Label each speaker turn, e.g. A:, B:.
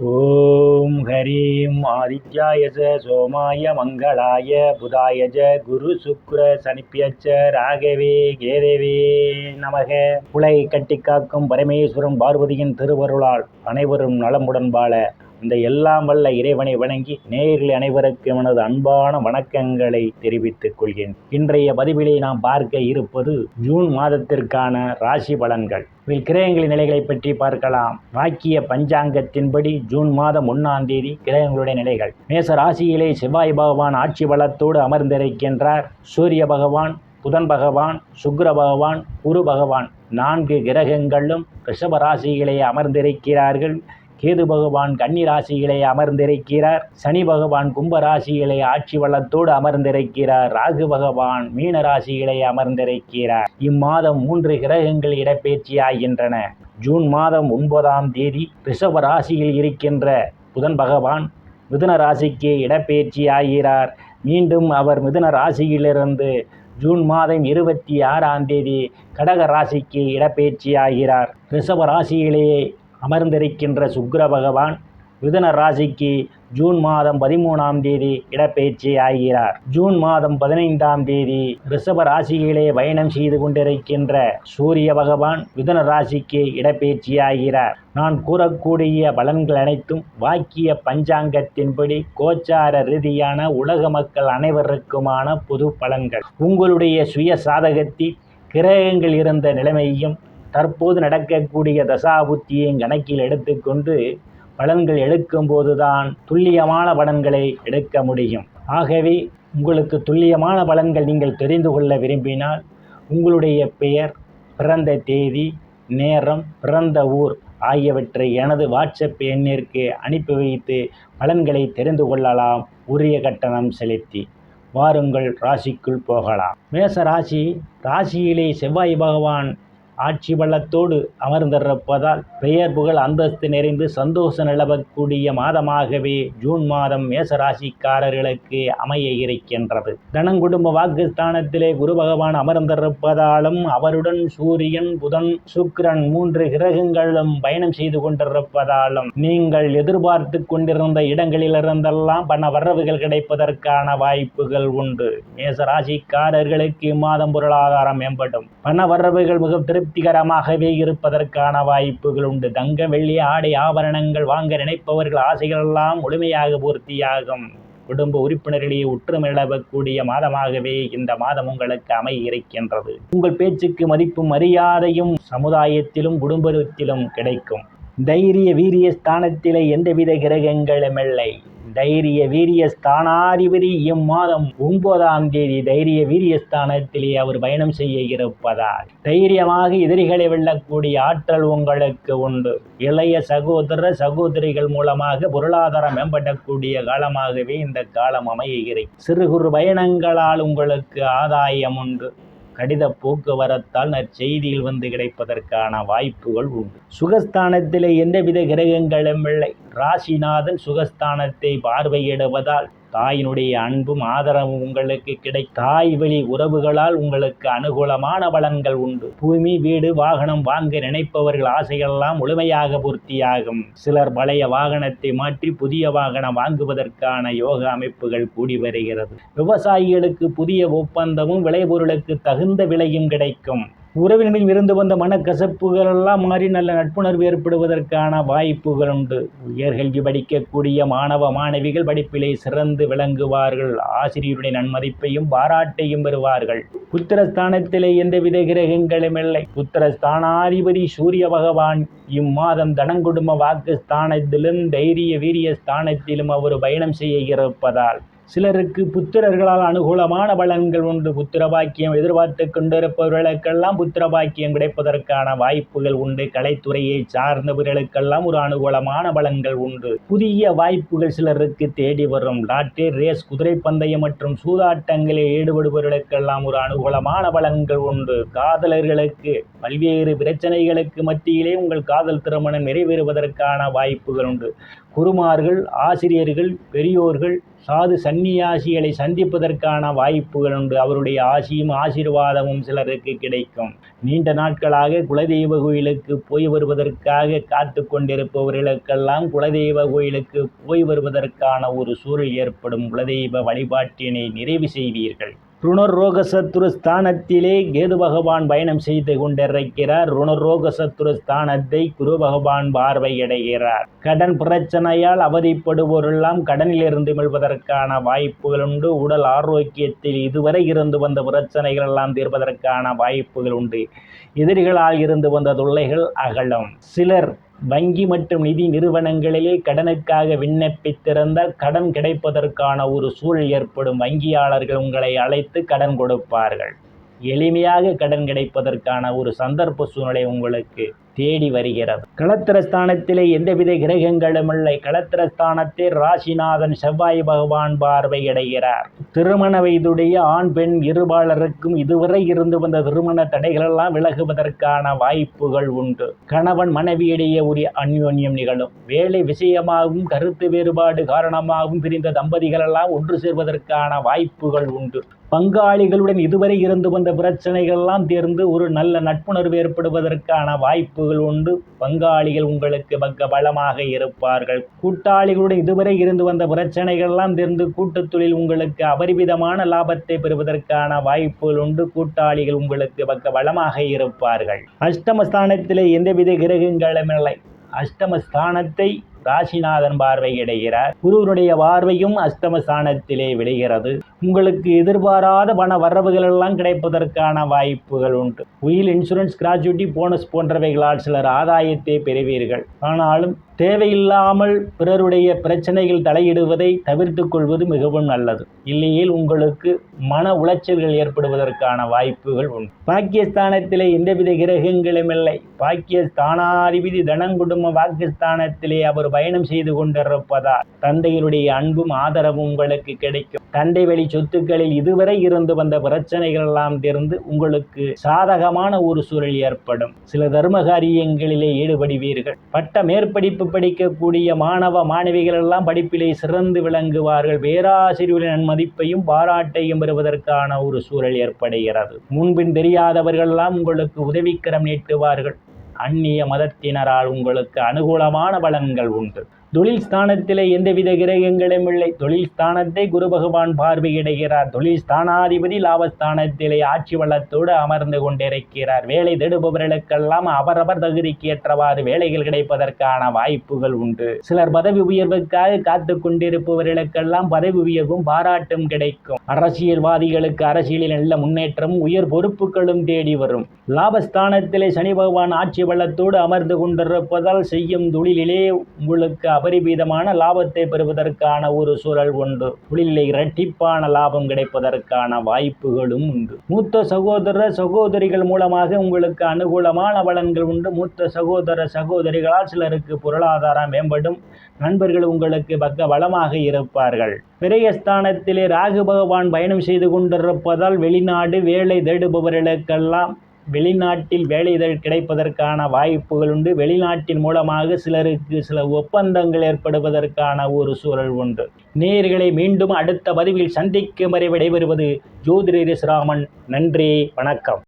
A: ஓம் ஹரீம் ஆதித்யாய ச சோமாய மங்களாய புதாய ஜ குரு சுக்ர சனிப்பியச்ச ராகவே கேதவே நமக. உலகை கட்டி காக்கும் பரமேஸ்வரன் பார்வதியின் திருவருளால் அனைவரும் நலமுடன் வாழ. இந்த எல்லாம் வல்ல இறைவனை வணங்கி நேயர்கள் அனைவருக்கும் எனது அன்பான வணக்கங்களை தெரிவித்துக் கொள்கிறேன். இன்றைய பதிவிலே நாம் பார்க்க இருப்பது ஜூன் மாதத்திற்கான ராசி பலன்கள். இதில் கிரகங்களின் நிலைகளை பற்றி பார்க்கலாம். வாக்கிய பஞ்சாங்கத்தின்படி ஜூன் மாதம் ஒன்றாம் தேதி கிரகங்களுடைய நிலைகள். மேச ராசியிலே செவ்வாய் பகவான் ஆட்சி பலத்தோடு அமர்ந்திருக்கின்றார். சூரிய பகவான் புதன் பகவான் சுக்ர பகவான் குரு பகவான். நான்கு கிரகங்களும் ரிஷப ராசியிலே அமர்ந்திருக்கிறார்கள். கேது பகவான் கன்னி ராசியிலே அமர்ந்திருக்கிறார். சனி பகவான் கும்ப ராசியிலே ஆட்சி வளத்தோடு அமர்ந்திருக்கிறார். ராகு பகவான் மீன ராசியிலே அமர்ந்திருக்கிறார். இம்மாதம் மூன்று கிரகங்கள் இடப்பெயர்ச்சியாகின்றன. ஜூன் மாதம் ஒன்பதாம் தேதி ரிஷப ராசியில் இருக்கின்ற புதன் பகவான் மிதுன ராசிக்கு இடப்பெயர்ச்சியாகிறார். மீண்டும் அவர் மிதுன ராசியிலிருந்து ஜூன் மாதம் இருபத்தி ஆறாம் தேதி கடக ராசிக்கு இடப்பெயர்ச்சியாகிறார். ரிஷப ராசியிலேயே அமர்ந்திருக்கின்ற சுக்கிர பகவான் மிதுன ராசிக்கு ஜூன் மாதம் பதிமூணாம் தேதி இடப்பெயர்ச்சி ஆகிறார். ஜூன் மாதம் பதினைந்தாம் தேதி ரிஷப ராசியிலே பயணம் செய்து கொண்டிருக்கின்ற சூரிய பகவான் மிதுன ராசிக்கு இடப்பெயர்ச்சி ஆகிறார். நான் கூறக்கூடிய பலன்கள் அனைத்தும் வாக்கிய பஞ்சாங்கத்தின்படி கோச்சார ரீதியான உலக மக்கள் அனைவருக்குமான பொது பலன்கள். உங்களுடைய சுய சாதகத்தில் கிரகங்கள் இருந்த நிலைமையும் தற்போது நடக்கக்கூடிய தசாபுத்தியையும் கணக்கில் எடுத்துக்கொண்டு பலன்கள் எடுக்கும்போதுதான் துல்லியமான பலன்களை எடுக்க முடியும். ஆகவே உங்களுக்கு துல்லியமான பலன்கள் நீங்கள் தெரிந்து கொள்ள விரும்பினால் உங்களுடைய பெயர் பிறந்த தேதி நேரம் பிறந்த ஊர் ஆகியவற்றை எனது வாட்ஸ்அப் எண்ணிற்கு அனுப்பி வைத்து பலன்களை தெரிந்து கொள்ளலாம். உரிய கட்டணம் செலுத்தி வாருங்கள் ராசிக்குள் போகலாம். மேச ராசி ராசியிலே செவ்வாய் பகவான் ஆட்சி பள்ளத்தோடு அமர்ந்திருப்பதால் பெயர் புகழ் அந்தஸ்து நிறைந்து சந்தோஷம் நிலவக்கூடிய மாதமாகவே ஜூன் மாதம் மேசராசிக்காரர்களுக்கு அமைய இருக்கின்றது தனங்குடும்ப வாக்குஸ்தானத்திலே குரு பகவான் அமர்ந்திருப்பதாலும் அவருடன் சூரியன் புதன் சுக்கிரன் மூன்று கிரகங்களும் பயணம் செய்து கொண்டிருப்பதாலும் நீங்கள் எதிர்பார்த்து கொண்டிருந்த இடங்களிலிருந்தெல்லாம் பண வரவுகள் கிடைப்பதற்கான வாய்ப்புகள் உண்டு. மேசராசிக்காரர்களுக்கு இம்மாதம் பொருளாதாரம் மேம்படும். பண வரவுகள் மிக திருப்திகரமாகவே இருப்பதற்கான வாய்ப்புகள் உண்டு. தங்க வெள்ளி ஆடை ஆபரணங்கள் வாங்க நினைப்பவர்கள் ஆசைகளெல்லாம் முழுமையாக பூர்த்தியாகும். குடும்ப உறுப்பினர்களிடையே ஒற்றுமை நிலவக்கூடிய மாதமாகவே இந்த மாதம் உங்களுக்கு அமைய இருக்கின்றது உங்கள் பேச்சுக்கு மதிப்பும் மரியாதையும் சமுதாயத்திலும் குடும்பத்திலும் கிடைக்கும். தைரிய வீரிய ஸ்தானத்திலே எந்தவித கிரகங்களும் இல்லை. தைரிய வீரிய ஸ்தானாதிபதி இம்மாதம் ஒன்பதாம் தேதி தைரிய வீரியஸ்தானத்திலே அவர் பயணம் செய்ய இருப்பதால் தைரியமாக எதிரிகளை வெல்லக்கூடிய ஆற்றல் உங்களுக்கு உண்டு. இளைய சகோதர சகோதரிகள் மூலமாக பொருளாதாரம் மேம்படக்கூடிய காலமாகவே இந்த காலம் அமைகிறது. சிறு குறு பயணங்களால் உங்களுக்கு ஆதாயம் உண்டு. கடித போக்குவரத்தால் நற்செய்தியில் வந்து கிடைப்பதற்கான வாய்ப்புகள் உண்டு. சுகஸ்தானத்திலே எந்தவித கிரகங்களும் இல்லை. ராசிநாதன் சுகஸ்தானத்தை பார்வையிடுவதால் தாயினுடைய அன்பும் ஆதரவும் உங்களுக்கு கிடை தாய் வழி உறவுகளால் உங்களுக்கு அனுகூலமான பலன்கள் உண்டு. பூமி வீடு வாகனம் வாங்க நினைப்பவர்கள் ஆசைகளெல்லாம் முழுமையாக பூர்த்தியாகும். சிலர் பழைய வாகனத்தை மாற்றி புதிய வாகனம் வாங்குவதற்கான யோக அமைப்புகள் கூடி வருகிறது. விவசாயிகளுக்கு புதிய ஒப்பந்தமும் விளைபொருளுக்கு தகுந்த விலையும் கிடைக்கும். உறவினரில் இருந்து வந்த மனக்கசப்புகளெல்லாம் மாறி நல்ல நட்புணர்வு ஏற்படுவதற்கான வாய்ப்புகள் உண்டு. உயர்கல்வி படிக்கக்கூடிய மாணவ மாணவிகள் படிப்பிலே சிறந்து விளங்குவார்கள். ஆசிரியருடைய நன்மதிப்பையும் பாராட்டையும் பெறுவார்கள். புத்திரஸ்தானத்திலே எந்தவித கிரகங்களும் இல்லை. புத்திரஸ்தானாதிபதி சூரிய பகவான் இம்மாதம் தனங்குடும்ப வாக்கு ஸ்தானத்திலும் தைரிய வீரிய ஸ்தானத்திலும் அவர் பயணம் செய்ய இருப்பதால் சிலருக்கு புத்திரர்களால் அனுகூலமான பலன்கள் உண்டு. புத்திர பாக்கியம் எதிர்பார்த்து கொண்டிருப்பவர்களுக்கெல்லாம் புத்திர பாக்கியம் கிடைப்பதற்கான வாய்ப்புகள் உண்டு. கலைத்துறையை சார்ந்தவர்களுக்கெல்லாம் ஒரு அனுகூலமான பலன்கள் உண்டு. புதிய வாய்ப்புகள் சிலருக்கு தேடி வரும். லாட்டரி ரேஸ் குதிரை பந்தயம் மற்றும் சூதாட்டங்களில் ஈடுபடுபவர்களுக்கெல்லாம் ஒரு அனுகூலமான பலன்கள் உண்டு. காதலர்களுக்கு பல்வேறு பிரச்சனைகளுக்கு மத்தியிலே உங்கள் காதல் திருமணம் நிறைவேறுவதற்கான வாய்ப்புகள் உண்டு. குருமார்கள் ஆசிரியர்கள் பெரியோர்கள் சாது சந்நியாசிகளை சந்திப்பதற்கான வாய்ப்புகள் உண்டு. அவருடைய ஆசியும் ஆசீர்வாதமும் சிலருக்கு கிடைக்கும். நீண்ட நாட்களாக குலதெய்வ கோயிலுக்கு போய் வருவதற்காக காத்து கொண்டிருப்பவர்களுக்கெல்லாம் குலதெய்வ கோயிலுக்கு போய் வருவதற்கான ஒரு சூழல் ஏற்படும். குலதெய்வ வழிபாட்டினை நிறைவு செய்வீர்கள். ருணரோகசத்துரு ஸ்தானத்திலே கேது பகவான் பயணம் செய்து கொண்டிருக்கிறார். ருணரோகசத்துரு ஸ்தானத்தை குரு பகவான் பார்வையடைகிறார். கடன் பிரச்சனையால் அவதிப்படுவோரெல்லாம் கடனிலிருந்து மீள்வதற்கான வாய்ப்புகள் உண்டு. உடல் ஆரோக்கியத்தில் இதுவரை இருந்து வந்த பிரச்சனைகள் எல்லாம் தீர்ப்பதற்கான வாய்ப்புகள் உண்டு. எதிரிகளால் இருந்து வந்த தொல்லைகள் அகலும். சிலர் வங்கி மற்றும் நிதி நிறுவனங்களிலே கடனுக்காக விண்ணப்பித்திருந்தால் கடன் கிடைப்பதற்கான ஒரு சூழல் ஏற்படும். வங்கியாளர்கள் உங்களை அழைத்து கடன் கொடுப்பார்கள். எளிமையாக கடன் கிடைப்பதற்கான ஒரு சந்தர்ப்ப சூழ்நிலை உங்களுக்கு தேடி வருகிறது. களத்திரஸ்தானத்திலே எந்தவித கிரகங்களும் இல்லை. களத்திரஸ்தானத்தில் ராசிநாதன் செவ்வாய் பகவான் பார்வையடைகிறார் திருமண வயதுடைய ஆண் பெண் இருபாளருக்கும் இதுவரை இருந்து வந்த திருமண தடைகளெல்லாம் விலகுவதற்கான வாய்ப்புகள் உண்டு. கணவன் மனைவியிடையே உரிய அந்யோன்யம் நிகழும். வேலை விஷயமாகவும் கருத்து வேறுபாடு காரணமாகவும் பிரிந்த தம்பதிகளெல்லாம் ஒன்று சேர்வதற்கான வாய்ப்புகள் உண்டு. பங்காளிகளுடன் இதுவரை இருந்து வந்த பிரச்சனைகள்லாம் தீர்ந்து ஒரு நல்ல நட்புணர்வு ஏற்படுவதற்கான வாய்ப்புகள் உண்டு. பங்காளிகள் உங்களுக்கு பக்க பலமாக இருப்பார்கள். கூட்டாளிகளுடன் இதுவரை இருந்து வந்த பிரச்சனைகள்லாம் தீர்ந்து கூட்டுத் தொழில் உங்களுக்கு அபரிமிதமான லாபத்தை பெறுவதற்கான வாய்ப்புகள் உண்டு. கூட்டாளிகள் உங்களுக்கு பக்க பலமாக இருப்பார்கள். அஷ்டமஸ்தானத்திலே எந்தவித கிரகங்களும் இல்லை. அஷ்டமஸ்தானத்தை ராசிநாதன் பார்வையிடுகிறார். குருவனுடைய பார்வையும் அஸ்தமஸ்தானத்திலே விடுகிறது உங்களுக்கு எதிர்பாராத பண வரவுகள் எல்லாம் கிடைப்பதற்கான வாய்ப்புகள் உண்டு. உயில் இன்சூரன்ஸ் கிராஜுவிட்டி போனஸ் போன்றவைகளால் சிலர் ஆதாயத்தை பெறுவீர்கள். ஆனாலும் தேவையில்லாமல் பிறருடைய பிரச்சனையில் தலையிடுவதை தவிர்த்து கொள்வது மிகவும் நல்லது. இல்லையேல் உங்களுக்கு மன உளைச்சல்கள் ஏற்படுவதற்கான வாய்ப்புகள் உண்டு. பாக்கியஸ்தானத்திலே எந்தவித கிரகங்களும் இல்லை. பாக்கியஸ்தானாதிபதி தனங்குடும்ப பாக்கியஸ்தானத்திலே அவர் பயணம் செய்து கொண்டிருப்பதால் தந்தையினுடைய அன்பும் ஆதரவும் உங்களுக்கு கிடைக்கும். தந்தை வழி சொத்துக்களில் இதுவரை இருந்து வந்த பிரச்சனைகள் எல்லாம் தீர்ந்து உங்களுக்கு சாதகமான ஒரு சூழல் ஏற்படும். சில தர்ம காரியங்களிலே ஈடுபடுவீர்கள். பட்ட மேற்படிப்பு படிக்கக்கூடிய மாணவ மாணவிகள் எல்லாம் படிப்பிலே சிறந்து விளங்குவார்கள். பேராசிரியர்களின் மதிப்பையும் பாராட்டையும் பெறுவதற்கான ஒரு சூழல் ஏற்படுகிறது. முன்பின் தெரியாதவர்கள் எல்லாம் உங்களுக்கு உதவிக்கரம் நீட்டுவார்கள். அந்நிய மதத்தினரால் உங்களுக்கு அனுகூலமான பலன்கள் உண்டு. தொழில் ஸ்தானத்திலே எந்தவித கிரகங்களும் இல்லை. தொழில் ஸ்தானத்தை குரு பகவான் பார்வையிடுகிறார். தொழில் ஸ்தானாதிபதி லாபஸ்தானத்திலே ஆட்சி வளத்தோடு அமர்ந்து கொண்டிருக்கிறார். வேலை தேடுபவர்களுக்கெல்லாம் அவரவர் தகுதிக்கு ஏற்றவாறு வேலைகள் கிடைப்பதற்கான வாய்ப்புகள் உண்டு. சிலர் பதவி உயர்வுக்காக காத்து கொண்டிருப்பவர்களுக்கெல்லாம் பதவி உயர்வும் பாராட்டும் கிடைக்கும். அரசியல்வாதிகளுக்கு அரசியலில் நல்ல முன்னேற்றமும் உயர் பொறுப்புகளும் தேடி வரும். லாபஸ்தானத்திலே சனி பகவான் ஆட்சி வளத்தோடு அமர்ந்து கொண்டிருப்பதால் செய்யும் தொழிலிலே உங்களுக்கு அபரிமிதமான லாபத்தை பெறுவதற்கான ஒரு சூழல் உண்டு. தொழிலை இரட்டிப்பான லாபம் கிடைப்பதற்கான வாய்ப்புகளும் உண்டு. மூத்த சகோதர சகோதரிகள் மூலமாக உங்களுக்கு அனுகூலமான பலன்கள் உண்டு. மூத்த சகோதர சகோதரிகளால் சிலருக்கு பொருளாதாரம் மேம்படும். நண்பர்கள் உங்களுக்கு பக்க வளமாக இருப்பார்கள் பிரயஸ்தானத்திலே ராகு பகவான் பயணம் செய்து கொண்டிருப்பதால் வெளிநாடு வேலை தேடுபவர்களுக்கெல்லாம் வெளிநாட்டில் வேலைகள் கிடைப்பதற்கான வாய்ப்புகள் உண்டு. வெளிநாட்டின் மூலமாக சிலருக்கு சில ஒப்பந்தங்கள் ஏற்படுவதற்கான ஒரு சூழல் உண்டு. நேர்களை மீண்டும் அடுத்த பதிவில் சந்திக்கும் வரை விடைபெறுவது ஜோதிரேஸ்ராமன் நன்றி வணக்கம்.